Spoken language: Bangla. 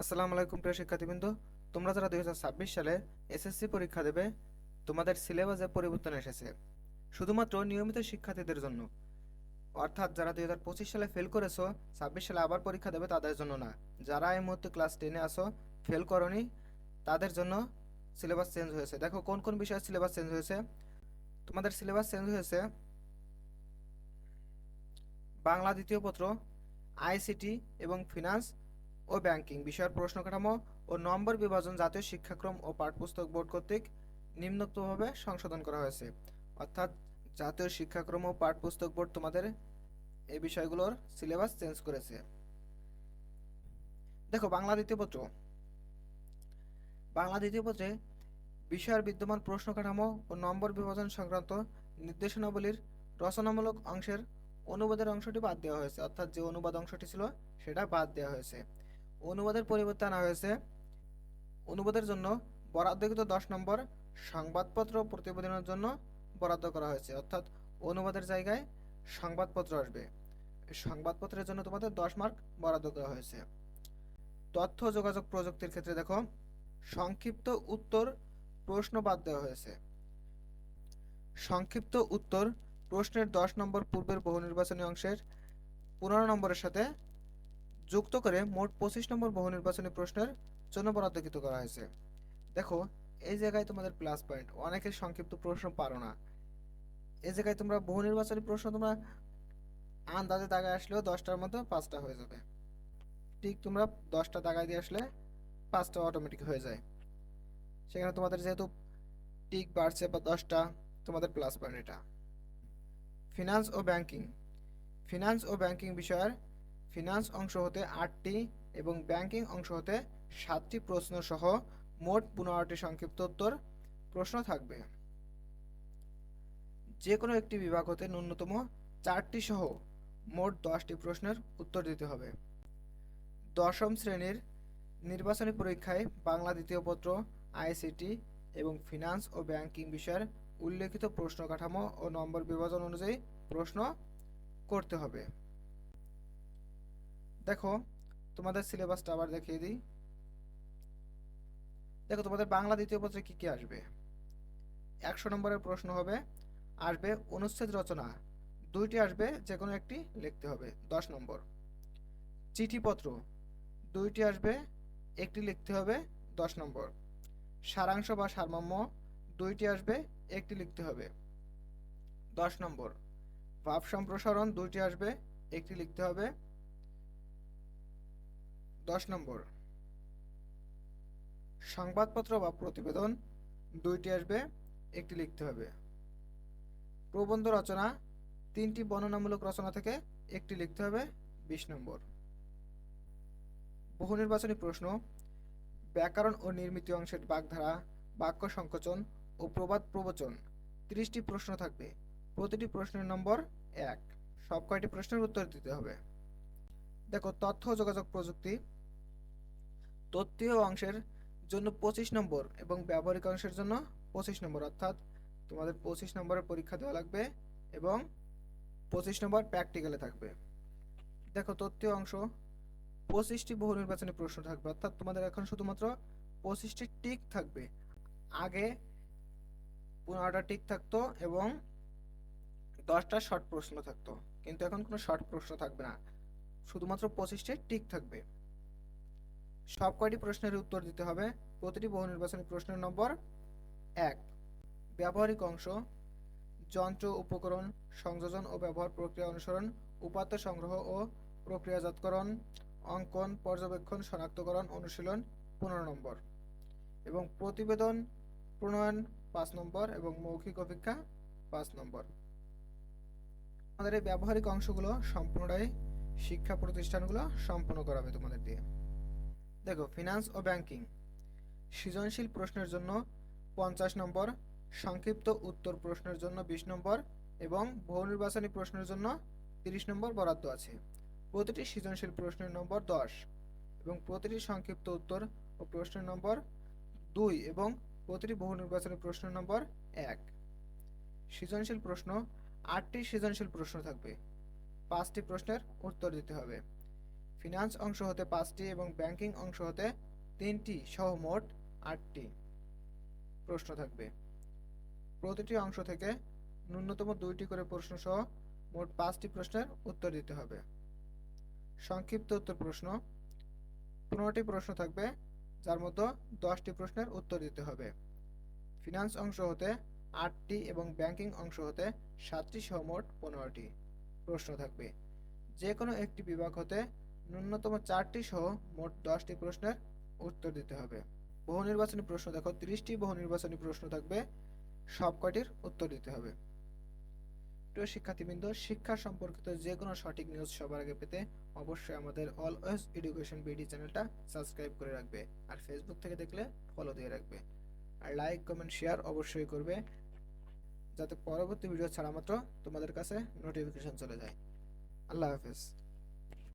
আসসালামু আলাইকুম প্রিয় শিক্ষার্থীবৃন্দ। তোমরা যারা দুই হাজার ছাব্বিশ সালে এসএসসি পরীক্ষা দেবে, তোমাদের সিলেবাসে পরিবর্তন এসেছে। শুধুমাত্র নিয়মিত শিক্ষার্থীদের জন্য। অর্থাৎ যারা দুই হাজার পঁচিশ সালে ফেল করেছ, ছাব্বিশ সালে আবার পরীক্ষা দেবে তাদের জন্য না। যারা এই মুহূর্তে ক্লাস টেনে আসো ফেল করনি, তাদের জন্য সিলেবাস চেঞ্জ হয়েছে। দেখো কোন কোন বিষয়ে সিলেবাস চেঞ্জ হয়েছে? তোমাদের সিলেবাস চেঞ্জ হয়েছে বাংলা দ্বিতীয় পত্র আইসিটি এবং ফিনান্স ও ব্যাংকিং, বিষয়ের প্রশ্ন কাঠামো ও নম্বর বিভাজন জাতীয় শিক্ষাক্রম ও পাঠ্যপুস্তক বোর্ড কর্তৃক নিম্নোক্তভাবে সংশোধন করা হয়েছে। অর্থাৎ জাতীয় শিক্ষাক্রম ও পাঠ্যপুস্তক বোর্ড তোমাদের এই বিষয়গুলোর সিলেবাস চেঞ্জ করেছে। দেখো, বাংলা দ্বিতীয় পত্র। বাংলা দ্বিতীয় পত্রে বিষয়ের বিদ্যমান প্রশ্ন কাঠামো ও নম্বর বিভাজন সংক্রান্ত নির্দেশনাবলীর রচনামূলক অংশের অনুবাদের অংশটি বাদ দেওয়া হয়েছে। অর্থাৎ যে অনুবাদ অংশটি ছিল সেটা বাদ দেওয়া হয়েছে। অনুবাদের পরিবর্তে আনা হয়েছে। অনুবাদের জন্য বরাদ্দকৃত দশ নম্বর সংবাদপত্র প্রতিবেদনের জন্য বরাদ্দ করা হয়েছে। অর্থাৎ অনুবাদের জায়গায় সংবাদপত্র আসবে। সংবাদপত্রের জন্য তোমাদের দশ মার্ক বরাদ্দ করা হয়েছে। তথ্য, যোগাযোগ প্রযুক্তির ক্ষেত্রে দেখো, সংক্ষিপ্ত উত্তর প্রশ্ন বাদ দেওয়া হয়েছে। সংক্ষিপ্ত উত্তর প্রশ্নের দশ নম্বর পূর্বের বহু নির্বাচনী অংশের পনেরো নম্বরের সাথে যুক্ত করে মোট পঁচিশ নম্বর বহু নির্বাচনী প্রশ্নের জন্য বরাদ্দকৃত করা হয়েছে। দেখো, এই জায়গায় তোমাদের প্লাস পয়েন্ট অনেকে সংক্ষিপ্ত প্রশ্ন পারো না। এই জায়গায় তোমরা বহু নির্বাচনী প্রশ্ন তোমরা আন্দাজে দাগায় আসলেও দশটার মধ্যে পাঁচটা হয়ে যাবে। ঠিক তোমরা দশটা দাগায় দিয়ে আসলে পাঁচটা অটোমেটিক হয়ে যায়। সেখানে তোমাদের যেহেতু টিক বাড়ছে বা দশটা, তোমাদের প্লাস পয়েন্ট এটা। ফিনান্স ও ব্যাংকিং ফিনান্স ও ব্যাংকিং বিষয়ের ফিনান্স অংশ হতে আটটি এবং ব্যাংকিং অংশ হতে সাতটি প্রশ্ন সহ মোট পনেরোটি সংক্ষিপ্ত উত্তর প্রশ্ন থাকবে। যে কোনো একটি বিভাগ হতে ন্যূনতম চারটি সহ মোট দশটি প্রশ্নের উত্তর দিতে হবে। দশম শ্রেণির নির্বাচনী পরীক্ষায় বাংলা দ্বিতীয় পত্র, আইসিটি এবং ফিনান্স ও ব্যাংকিং বিষয়ের উল্লেখিত প্রশ্ন কাঠামো ও নম্বর বিভাজন অনুযায়ী প্রশ্ন করতে হবে। দেখো, তোমাদের সিলেবাসটা আবার দেখিয়ে দিই। দেখো, তোমাদের বাংলা দ্বিতীয় পত্রে কি কি আসবে? একশো নম্বরের প্রশ্ন হবে, আসবে অনুচ্ছেদ রচনা। দুইটি আসবে যে কোনো একটি লিখতে হবে, দশ নম্বর। চিঠিপত্র। দুইটি আসবে, একটি লিখতে হবে, দশ নম্বর। সারাংশ বা সারমর্ম। দুইটি আসবে, একটি লিখতে হবে, দশ নম্বর। ভাব সম্প্রসারণ। দুইটি আসবে, একটি লিখতে হবে দশ নম্বর। সংবাদপত্র বা প্রতিবেদন দুইটি আসবে, একটি লিখতে হবে। প্রবন্ধ রচনা, তিনটি বর্ণনামূলক রচনা থেকে একটি লিখতে হবে, বিশ নম্বর। বহু নির্বাচনী প্রশ্ন, ব্যাকরণ ও নির্মিত অংশের বাগধারা, বাক্য সংকোচন ও প্রবাদ প্রবচন, ত্রিশটি প্রশ্ন থাকবে। প্রতিটি প্রশ্নের নম্বর এক। সব কয়টি প্রশ্নের উত্তর দিতে হবে। দেখো, তথ্য যোগাযোগ প্রযুক্তি তথ্যীয় অংশের জন্য পঁচিশ নম্বর এবং ব্যবহারিক অংশের জন্য পঁচিশ নম্বর, অর্থাৎ তোমাদের পঁচিশ নম্বরের পরীক্ষা দেওয়া লাগবে এবং পঁচিশ নম্বর প্র্যাকটিক্যালে থাকবে। দেখো তথ্যীয় অংশ, পঁচিশটি বহু নির্বাচনী প্রশ্ন থাকবে, অর্থাৎ তোমাদের এখন শুধুমাত্র পঁচিশটি টিক থাকবে। আগে পনেরোটা টিক থাকতো এবং দশটা শর্ট প্রশ্ন থাকতো, কিন্তু এখন কোনো শর্ট প্রশ্ন থাকবে না, শুধুমাত্র পঁচিশটি টিক থাকবে। সব কয়টি প্রশ্নের উত্তর দিতে হবে? প্রতিটি বহু নির্বাচনী প্রশ্নের নম্বর এক। ব্যবহারিক অংশ, যন্ত্র উপকরণ সংযোজন ও ব্যবহার প্রক্রিয়া অনুসরণ, উপাত্ত সংগ্রহ ও প্রক্রিয়াজাতকরণ, অঙ্কন, পর্যবেক্ষণ, শনাক্তকরণ, অনুশীলন, পনেরো নম্বর। এবং প্রতিবেদন প্রণয়ন পাঁচ নম্বর এবং মৌখিক অপেক্ষা পাঁচ নম্বর। আমাদের এই ব্যবহারিক অংশগুলো সম্পূর্ণটাই শিক্ষা প্রতিষ্ঠানগুলো সম্পূর্ণ করাবে তোমাদের দিয়ে। দেখো ফিনান্স ও ব্যাংকিং সৃজনশীল প্রশ্নের জন্য পঞ্চাশ নম্বর, সংক্ষিপ্ত উত্তর প্রশ্নের জন্য বিশ নম্বর এবং বহু নির্বাচনী প্রশ্নের জন্য তিরিশ নম্বর বরাদ্দ আছে। প্রতিটি সৃজনশীল প্রশ্নের নম্বর দশ এবং প্রতিটি সংক্ষিপ্ত উত্তর ও প্রশ্নের নম্বর দুই এবং প্রতিটি বহু নির্বাচনী প্রশ্নের নম্বর এক। সৃজনশীল প্রশ্ন, আটটি সৃজনশীল প্রশ্ন থাকবে। পাঁচটি প্রশ্নের উত্তর দিতে হবে। ফিনান্স অংশ হতে পাঁচটি এবং ব্যাংকিং অংশ হতে তিনটি, সহ মোট আটটি। প্রশ্ন থাকবে, প্রতিটি অংশ থেকে ন্যূনতম দুইটি করে প্রশ্ন সহ মোট পাঁচটি প্রশ্নের উত্তর দিতে হবে। সংক্ষিপ্ত উত্তর প্রশ্ন, পনেরোটি প্রশ্ন থাকবে, যার মধ্যে দশটি প্রশ্নের উত্তর দিতে হবে। ফিনান্স অংশ হতে আটটি এবং ব্যাংকিং অংশ হতে সাতটি, সহ মোট পনেরোটি। প্রশ্ন থাকবে, যে কোনো একটি বিভাগ হতে ন্যূনতম চারটি সহ মোট দশটি প্রশ্নের উত্তর দিতে হবে। বহু নির্বাচনী প্রশ্ন দেখো, তিরিশটি বহু নির্বাচনী প্রশ্ন থাকবে সব কয়টির উত্তর দিতে হবে। প্রিয় শিক্ষার্থীবৃন্দ, শিক্ষা সম্পর্কিত যে কোনো সঠিক নিউজ সবার আগে পেতে অবশ্যই আমাদের অলওয়েজ এডুকেশন বিডি চ্যানেলটা সাবস্ক্রাইব করে রাখবে আর ফেসবুক থেকে দেখলে ফলো দিয়ে রাখবে। আর লাইক কমেন্ট শেয়ার অবশ্যই করবে, যাতে পরবর্তী ভিডিও ছাড়া মাত্র তোমাদের কাছে নোটিফিকেশন চলে যায়। আল্লাহ হাফেজ।